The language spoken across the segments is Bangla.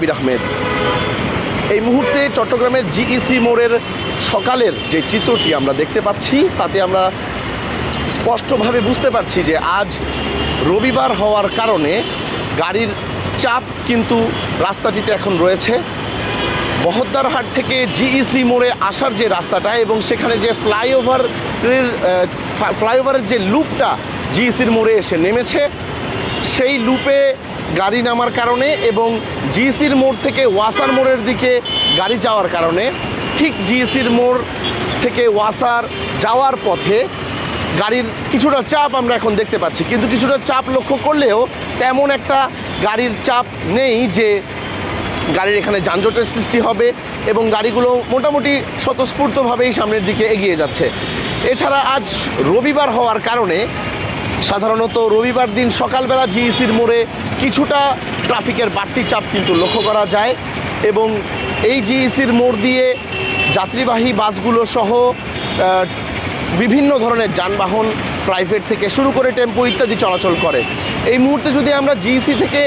আবির আহমেদ। এই মুহূর্তে চট্টগ্রামের জিইসি মোড়ের সকালের যে চিত্রটি আমরা দেখতে পাচ্ছি, তাতে আমরা স্পষ্টভাবে বুঝতে পারছি যে আজ রবিবার হওয়ার কারণে গাড়ির চাপ কিন্তু রাস্তাটিতে এখন রয়েছে। বহদ্দারহাট থেকে জিইসি মোড়ে আসার যে রাস্তাটা এবং সেখানে যে ফ্লাইওভারের ফ্লাইওভারের যে লুপটা জিইসির মোড়ে এসে নেমেছে, সেই লুপে গাড়ি নামার কারণে এবং জিইসির মোড় থেকে ওয়াসার মোড়ের দিকে গাড়ি যাওয়ার কারণে ঠিক জিএসির মোড় থেকে ওয়াসার যাওয়ার পথে গাড়ির কিছুটা চাপ আমরা এখন দেখতে পাচ্ছি। কিন্তু কিছুটা চাপ লক্ষ্য করলেও তেমন একটা গাড়ির চাপ নেই যে গাড়ির এখানে যানজটের সৃষ্টি হবে এবং গাড়িগুলো মোটামুটি স্বতঃস্ফূর্তভাবেই সামনের দিকে এগিয়ে যাচ্ছে। এছাড়া আজ রবিবার হওয়ার কারণে সাধারণত রবিবার দিন সকালবেলা জিইসির মোড়ে কিছুটা ট্রাফিকের বাড়তি চাপ কিন্তু লক্ষ্য করা যায় এবং এই জিইসির মোড় দিয়ে যাত্রীবাহী বাসগুলো সহ বিভিন্ন ধরনের যানবাহন, প্রাইভেট থেকে শুরু করে টেম্পো ইত্যাদি চলাচল করে। এই মুহূর্তে যদি আমরা জিইসি থেকে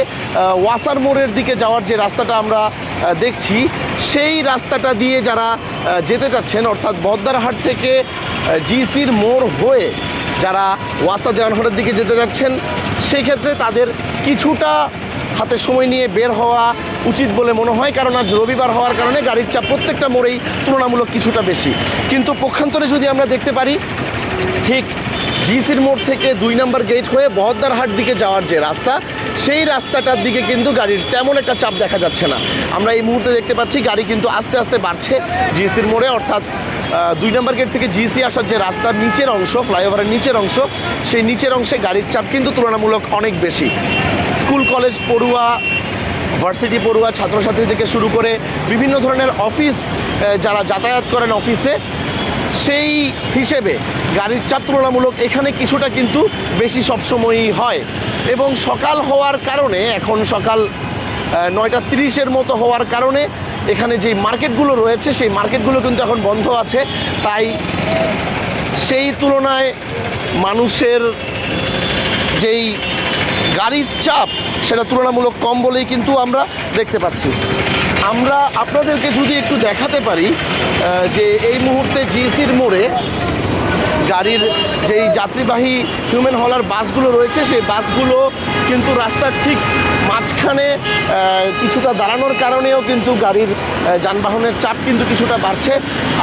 ওয়াসার মোড়ের দিকে যাওয়ার যে রাস্তাটা আমরা দেখছি, সেই রাস্তাটা দিয়ে যারা যেতে চাচ্ছেন, অর্থাৎ বদ্দারহাট থেকে জিইসির মোড় হয়ে যারা ওয়াসা দেওয়ানহাটের দিকে যেতে যাচ্ছেন সেই ক্ষেত্রে তাদের কিছুটা হাতে সময় নিয়ে বের হওয়া উচিত বলে মনে হয়, কারণ আজ রবিবার হওয়ার কারণে গাড়ির চাপ প্রত্যেকটা মোড়েই তুলনামূলক কিছুটা বেশি। কিন্তু পক্ষান্তরে যদি আমরা দেখতে পারি, ঠিক জিসির মোড় থেকে দুই নম্বর গেট হয়ে বহদ্দারহাট দিকে যাওয়ার যে রাস্তা, সেই রাস্তাটার দিকে কিন্তু গাড়ির তেমন একটা চাপ দেখা যাচ্ছে না। আমরা এই মুহূর্তে দেখতে পাচ্ছি, গাড়ি কিন্তু আস্তে আস্তে বাড়ছে জিসির মোড়ে, অর্থাৎ দুই নম্বর গেট থেকে জিসি আসার যে রাস্তার নিচের অংশ, ফ্লাইওভারের নিচের অংশ, সেই নিচের অংশে গাড়ির চাপ কিন্তু তুলনামূলক অনেক বেশি। স্কুল, কলেজ, পড়ুয়া, ভার্সিটি পড়ুয়া, ছাত্রছাত্রী থেকে শুরু করে বিভিন্ন ধরনের অফিস যারা যাতায়াত করেন অফিসে, সেই হিসেবে গাড়ির চাপ তুলনামূলক এখানে কিছুটা কিন্তু বেশি সবসময়ই হয়। এবং সকাল হওয়ার কারণে, এখন সকাল নয়টা তিরিশের মতো হওয়ার কারণে এখানে যে মার্কেটগুলো রয়েছে, সেই মার্কেটগুলো কিন্তু এখন বন্ধ আছে। তাই সেই তুলনায় মানুষের যেই গাড়ির চাপ, সেটা তুলনামূলক কম বলেই কিন্তু আমরা দেখতে পাচ্ছি। আমরা আপনাদেরকে যদি একটু দেখাতে পারি যে এই মুহূর্তে জিসির মোড়ে গাড়ির যেই যাত্রীবাহী হিউম্যান হলার বাসগুলো রয়েছে, সেই বাসগুলো কিন্তু রাস্তার ঠিক মাঝখানে কিছুটা দাঁড়ানোর কারণেও কিন্তু গাড়ির যানবাহনের চাপ কিন্তু কিছুটা বাড়ছে।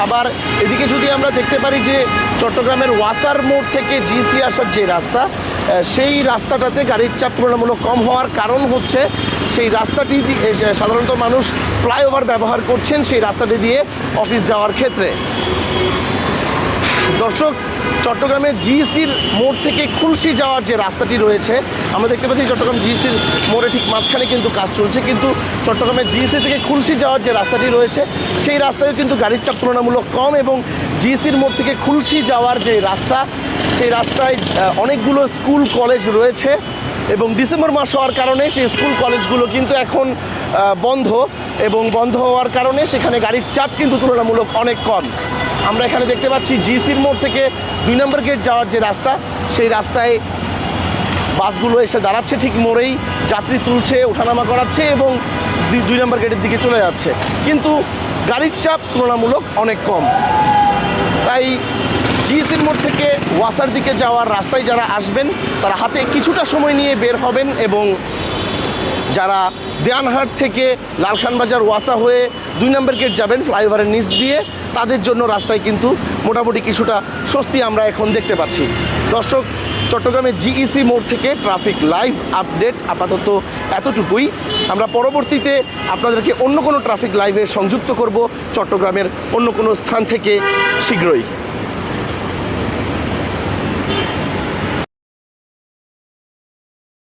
আবার এদিকে যদি আমরা দেখতে পারি যে চট্টগ্রামের ওয়াসার মোড় থেকে জিসি আসার যে রাস্তা সেই রাস্তাটাতে গাড়ির চাপ তুলনামূলক কম হওয়ার কারণ হচ্ছে সেই রাস্তাটি সাধারণত মানুষ ফ্লাইওভার ব্যবহার করছেন সেই রাস্তাটি দিয়ে অফিস যাওয়ার ক্ষেত্রে। দর্শক, চট্টগ্রামের জিইসির মোড় থেকে খুলসি যাওয়ার যে রাস্তাটি রয়েছে, আমরা দেখতে পাচ্ছি চট্টগ্রাম জিইসির মোড়ে ঠিক মাঝখানে কিন্তু কাজ চলছে, কিন্তু চট্টগ্রামের জিইসি থেকে খুলসি যাওয়ার যে রাস্তাটি রয়েছে, সেই রাস্তায় কিন্তু গাড়ির চাপ তুলনামূলক কম এবং জিইসির মোড় থেকে খুলসি যাওয়ার যে রাস্তা, সেই রাস্তায় অনেকগুলো স্কুল কলেজ রয়েছে এবং ডিসেম্বর মাস হওয়ার কারণে সেই স্কুল কলেজগুলো কিন্তু এখন বন্ধ এবং বন্ধ হওয়ার কারণে সেখানে গাড়ির চাপ কিন্তু তুলনামূলক অনেক কম। আমরা এখানে দেখতে পাচ্ছি জিসির মোড় থেকে দুই নম্বর গেট যাওয়ার যে রাস্তা, সেই রাস্তায় বাসগুলো এসে দাঁড়াচ্ছে, ঠিক মোড়েই যাত্রী তুলছে, ওঠানামা করাচ্ছে এবং দুই- নম্বর গেটের দিকে চলে যাচ্ছে। কিন্তু গাড়ির চাপ তুলনামূলক অনেক কম। তাই জিএসির মোড় থেকে ওয়াসার দিকে যাওয়ার রাস্তায় যারা আসবেন, তারা হাতে কিছুটা সময় নিয়ে বের হবেন এবং যারা দেয়ানহাট থেকে লালখান বাজার ওয়াসা হয়ে দুই নম্বর গেট যাবেন, ফ্লাইওভারের নিচ দিয়ে, তাদের জন্য রাস্তায় কিন্তু মোটামুটি কিছুটা স্বস্তি আমরা এখন দেখতে পাচ্ছি। দর্শক, চট্টগ্রামের জিইসি মোড় থেকে ট্রাফিক লাইভ আপডেট আপাতত এতটুকুই। আমরা পরবর্তীতে আপনাদেরকে অন্য কোনো ট্রাফিক লাইভে সংযুক্ত করব, চট্টগ্রামের অন্য কোনো স্থান থেকে শীঘ্রই।